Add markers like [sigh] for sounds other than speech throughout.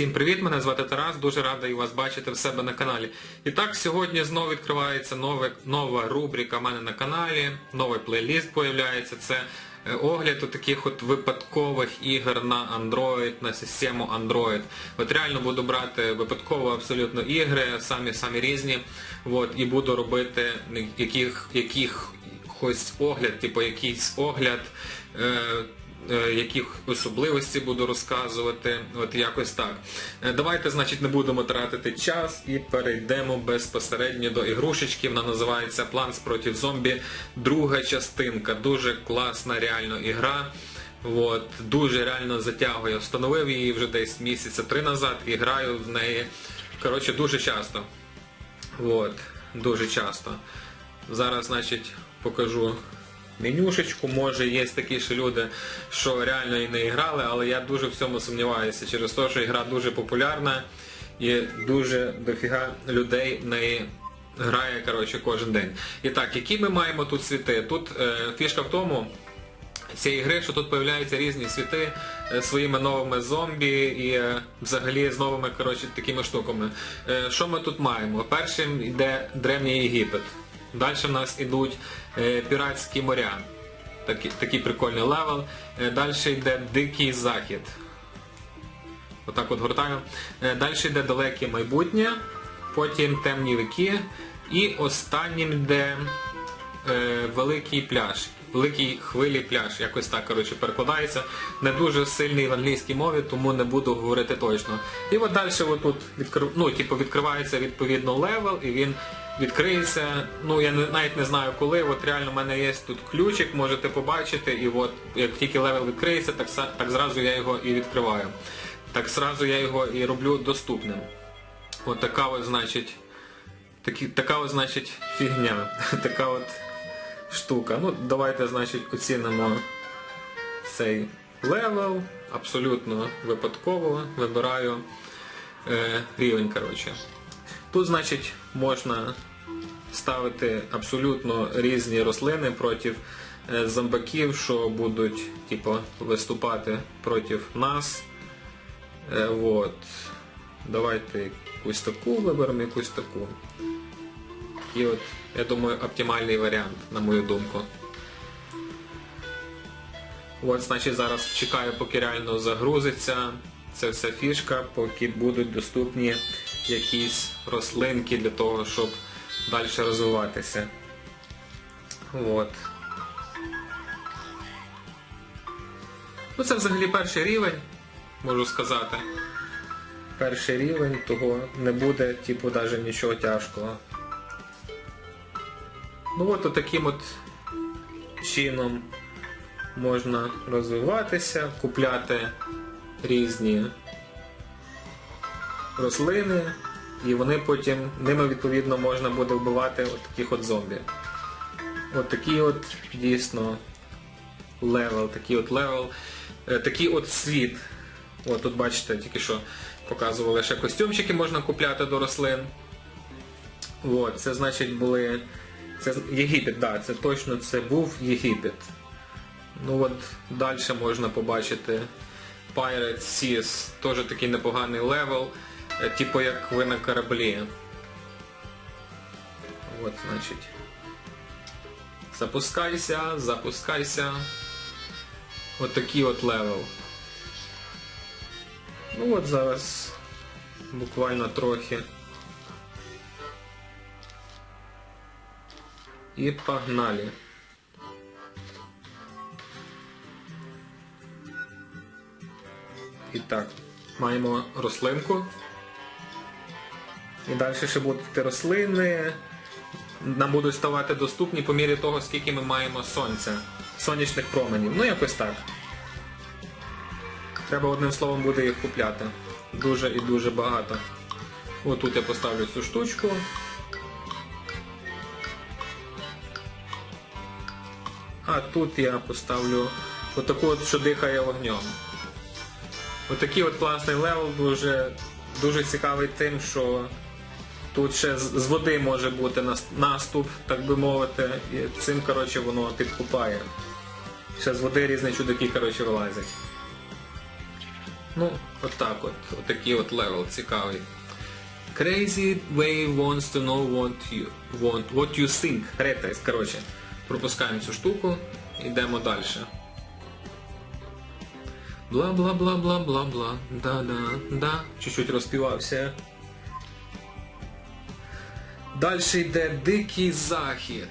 Всім привіт! Мене звати Тарас. Дуже радий вас бачити в себе на каналі. І так, сьогодні знову відкривається нове, нова рубрика в мене на каналі, новий плейліст появляється. Це е, огляд таких от випадкових ігор на Android, на систему Android. От реально буду брати випадково абсолютно ігри, самі самі різні. От, і буду робити яких, якихось огляд, типу якийсь огляд. Е, яких особливості буду розказувати, от якось так. Е, Давайте, значить, не будемо тратити час і перейдемо безпосередньо до ігрушечки. Вона називається Планс проти зомбі. Друга частинка. Дуже класна реально ігра. От, дуже реально затягує. Встановив її вже десь місяця три назад і граю в неї. Коротше, дуже часто. От, дуже часто. Зараз, значить, покажу менюшечку. Може є такі ще люди, що реально і не грали, але я дуже в цьому сумніваюся через те, що гра дуже популярна і дуже дофіга людей в неї грає коротше, кожен день. І так, які ми маємо тут світи? Тут е, фішка в тому. Цієї гри, що тут з'являються різні світи е, своїми новими зомбі і е, взагалі з новими коротше, такими штуками. Е, що ми тут маємо? Першим йде Древній Єгипет. Далі в нас йдуть е, піратські моря. Такий, такий прикольний левел. Е, далі йде Дикий Захід. Отак от гортаю. Е, Далі йде далеке майбутнє, потім темні віки і останнім йде е, великий пляж. Великий хвилі пляж, якось так коротше, перекладається. Не дуже сильний в англійській мові, тому не буду говорити точно. І от далі отут відкрив... ну, типу, відкривається відповідно левел, і він відкриється. Ну я навіть не знаю коли. От реально в мене є тут ключик, можете побачити, і от як тільки левел відкриється, так, так зразу я його і відкриваю. Так зразу я його і роблю доступним. От така от, значить, такі, така от, значить, фігня. [laughs] така от штука. Ну, давайте, значить, оцінимо цей левел. Абсолютно випадково вибираю е, рівень, коротше. Тут, значить, можна ставити абсолютно різні рослини проти е, зомбаків, що будуть, типу, виступати проти нас. Е, вот. Давайте якусь таку виберемо, якусь таку. І от, я думаю, оптимальний варіант, на мою думку. От, значить, зараз чекаю, поки реально загрузиться ця вся фішка, поки будуть доступні якісь рослинки для того, щоб далі розвиватися. От. Ну це взагалі перший рівень, можу сказати. Перший рівень, того не буде, типу, навіть нічого тяжкого. Ну от таким от чином можна розвиватися, купляти різні рослини, і вони потім, ними відповідно можна буде вбивати от таких от зомбі. От такий от дійсно левел, такий от левел, е, такий от світ. От тут бачите, тільки що показували ще костюмчики можна купляти до рослин. От, це значить були. Це Єгипет, да, це точно це був Єгипет. Ну от далі можна побачити Pirate Seas, теж такий непоганий левел, е, типу як ви на кораблі. От, значить. Запускайся, запускайся. От такий от левел. Ну от зараз буквально трохи. І погнали. І так, маємо рослинку. І далі ще будуть рослини. Нам будуть ставати доступні по мірі того, скільки ми маємо сонця, сонячних променів. Ну якось так. Треба одним словом буде їх купляти. Дуже і дуже багато. Отут я поставлю цю штучку. А тут я поставлю отаку от, що дихає вогнем. Отакий от класний левел, дуже, дуже цікавий тим, що тут ще з води може бути наступ, так би мовити, і цим коротше, воно підкупає. Ще з води різні чудаки коротше, вилазять. Ну, отак от, отакий от левел цікавий. Crazy Way wants to know what you want, what you think. Третя, коротше. Пропускаємо цю штуку, йдемо далі. Бла бла бла бла бла бла. Да да да. Чуть-чуть розпівався. Далі йде Дикий Захід.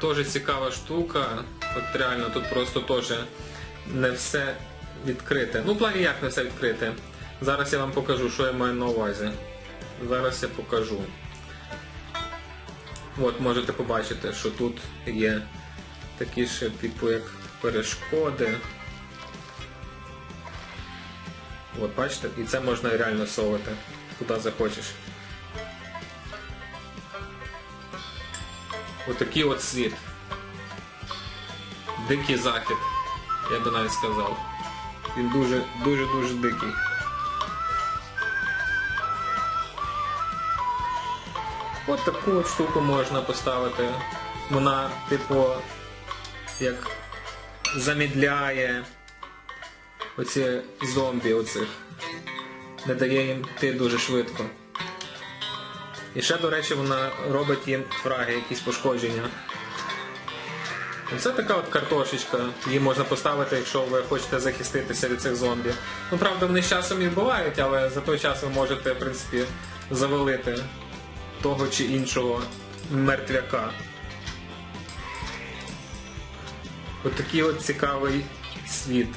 Тоже цікава штука. От реально тут просто теж не все відкрите. Ну, в плані як не все відкрите. Зараз я вам покажу, що я маю на увазі. Зараз я покажу. От можете побачити, що тут є такі ще типу як перешкоди. От бачите, і це можна реально совати, куди захочеш. Отакий от світ. Дикий захід, я би навіть сказав. Він дуже, дуже, дуже дикий. От таку от штуку можна поставити. Вона, типу, як замідляє оці зомбі оцих. Не дає їм йти дуже швидко. І ще, до речі, вона робить їм фраги, якісь пошкодження. Це така от картошечка. Її можна поставити, якщо ви хочете захиститися від цих зомбі. Ну, правда, вони з часом і вбивають, але за той час ви можете, в принципі, завалити того чи іншого мертвяка. От такий от цікавий світ.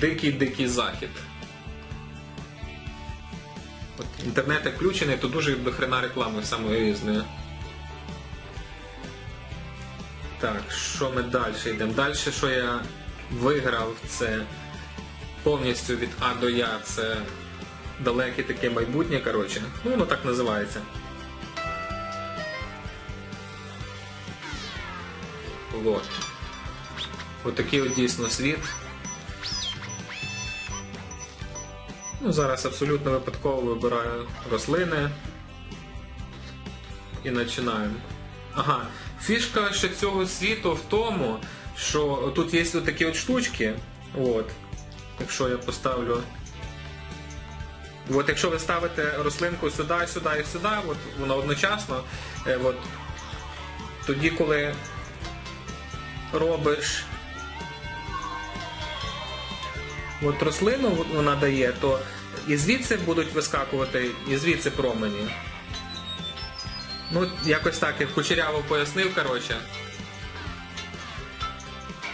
Дикий-дикий захід. От інтернет включений, то дуже до хрена реклами самої різної. Так, що ми далі йдемо? Далі, що я виграв, це повністю від А до Я, це далеке таке майбутнє, коротше. Ну, воно так називається. От такий от дійсно світ. Ну, зараз абсолютно випадково вибираю рослини і починаємо. Ага, фішка ще цього світу в тому, що тут є ось такі от штучки. От. Якщо я поставлю. От якщо ви ставите рослинку сюди, сюди і сюди, от воно одночасно, е, от, тоді, коли робиш от рослину вона дає, то і звідси будуть вискакувати, і звідси промені. Ну, якось так, я кучеряво пояснив, коротше.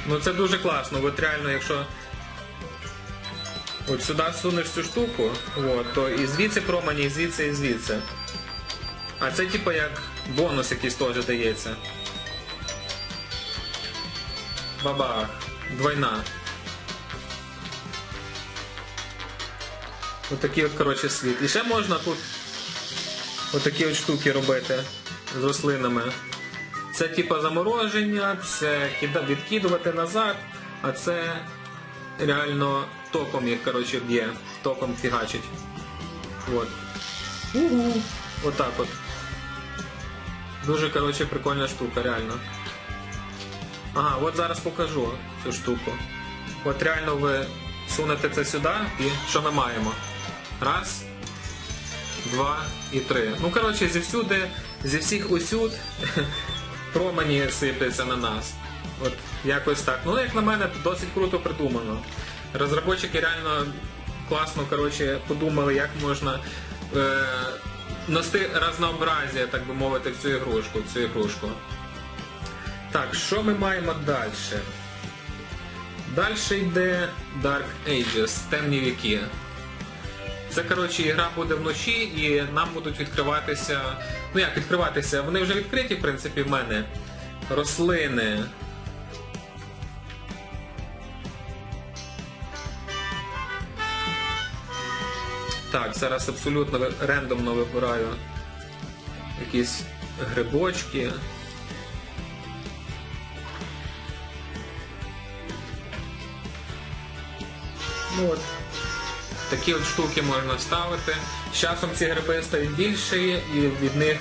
Ну це дуже класно, от реально, якщо от сюди сунеш цю штуку, от, то і звідси промені, і звідси, і звідси. А це типу як бонус якийсь теж дається. Бабах. Двойна. Отакий от, коротше, світ. І ще можна тут отакі от штуки робити з рослинами. Це типа замороження, це відкидувати назад, а це реально током їх коротше, б'є, током фігачить. От. Угу. Отак от. Дуже коротше, прикольна штука, реально. Ага, от зараз покажу цю штуку. От реально ви сунете це сюди і що ми маємо? Раз, два і три. Ну, коротше, зівсюди, зі всіх усюд [laughs] промені сипляться на нас. От якось так. Ну, як на мене, досить круто придумано. Розробники реально класно коротше, подумали, як можна е, носити разнообразія, так би мовити, в цю ігрушку. В цю ігрушку. Так, що ми маємо далі? Далі йде Dark Ages, темні віки. Це, коротше, ігра буде вночі і нам будуть відкриватися. Ну як відкриватися? Вони вже відкриті, в принципі, в мене. Рослини. Так, зараз абсолютно рендомно вибираю якісь грибочки. От. Такі от штуки можна ставити. З часом ці гриби стають більші і від них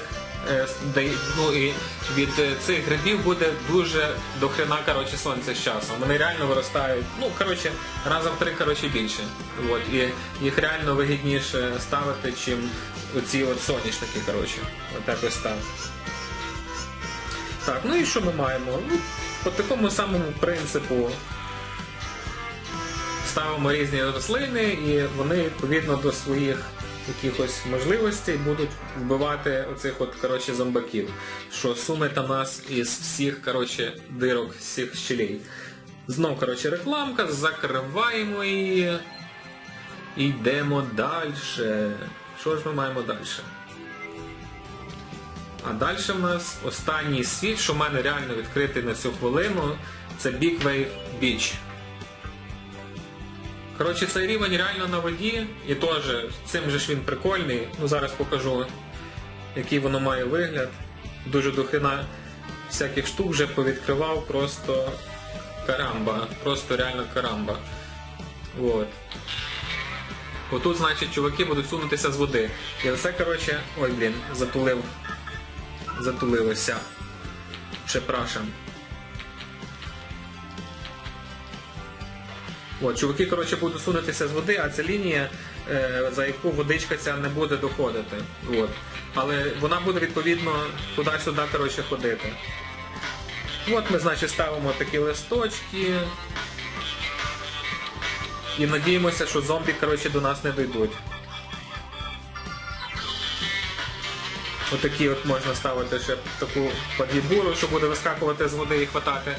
е, ну, і від е, цих грибів буде дуже дохрена коротше, сонця з часом. Вони реально виростають, ну, коротше, разом три коротше, більше. От, і їх реально вигідніше ставити, чим оці от соняшники, коротше. От так. Так, ну і що ми маємо? Ну, по такому самому принципу ставимо різні рослини, і вони відповідно до своїх якихось можливостей будуть вбивати оцих от коротше зомбаків, що суне та нас із всіх коротше дирок, всіх щелей. Знов коротше рекламка, закриваємо її. І йдемо далі. Що ж ми маємо далі? А далі в нас останній світ, що в мене реально відкритий на цю хвилину, це Big Wave Beach. Коротше, цей рівень реально на воді, і теж цим же ж він прикольний. Ну зараз покажу, який воно має вигляд. Дуже дохина всяких штук вже повідкривав, просто карамба. Просто реально карамба. Вот. Отут, значить, чуваки будуть сунутися з води. І оце, коротше, ой, блін, затулив. Затулилося. Препрашам. От, чуваки, коротше, будуть сунутися з води, а це лінія, е, за яку водичка ця не буде доходити. От. Але вона буде відповідно туди-сюди коротше, ходити. От ми, значить, ставимо такі листочки. І надіємося, що зомбі коротше, до нас не дійдуть. Отакі от можна ставити ще таку подвібуру, що буде вискакувати з води і хватати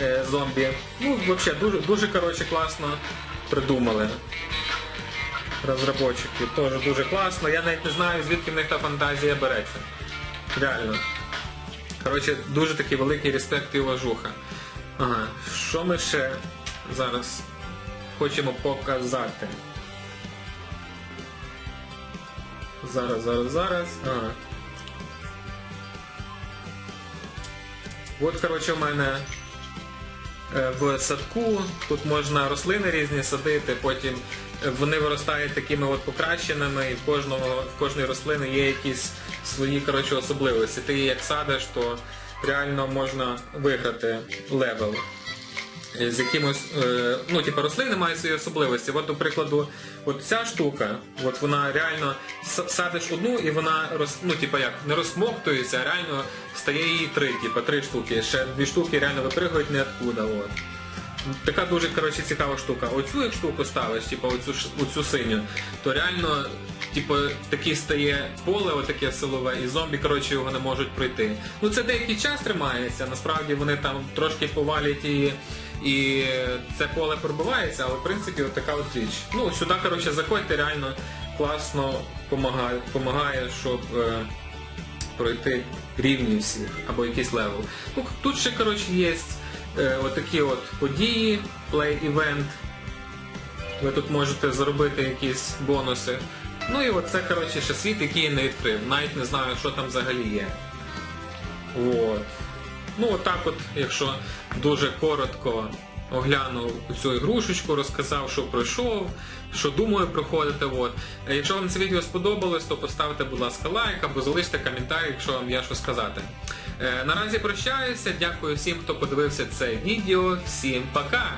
е, зомбі. Ну, взагалі, дуже, дуже коротше, класно придумали. Розробочики. Теж дуже класно. Я навіть не знаю, звідки в них та фантазія береться. Реально. Коротше, дуже такий великий респект і уважуха. Ага, що ми ще зараз хочемо показати? Зараз, зараз, зараз. Ага. От, коротше, у мене е, в садку тут можна рослини різні садити, потім вони виростають такими от покращеними, і в кожного в кожної рослини є якісь свої коротше, особливості. Ти як садиш, то реально можна виграти левел. Е, З якимось, е, ну, типу, рослини мають свої особливості. От, до прикладу, от ця штука, от вона реально садиш одну і вона роз, ну, типу, як, не розсмоктується, а реально стає її три, типу, три штуки. Ще дві штуки реально випригують ниоткуда. От. Така дуже коротше, цікава штука. Оцю як штуку ставиш, типу, оцю, оцю синю, то реально типу, таке стає поле, отаке силове, і зомбі коротше, його не можуть пройти. Ну це деякий час тримається, насправді вони там трошки повалять її. І це поле пробивається, але в принципі от така от річ. Ну, сюди, коротше, заходьте, реально класно помагає, помагає щоб е, пройти рівні всі або якийсь левел. Ну, тут ще, коротше, є е, отакі от події, event. Ви тут можете заробити якісь бонуси. Ну і оце, коротше, ще світ, який я не відкрив. Навіть не знаю, що там взагалі є. От. Ну, отак от, якщо дуже коротко оглянув цю ігрушечку, розказав, що пройшов, що думаю проходити. От. Якщо вам це відео сподобалось, то поставте, будь ласка, лайк або залиште коментар, якщо вам є що сказати. Е, Наразі прощаюся, дякую всім, хто подивився це відео. Всім пока!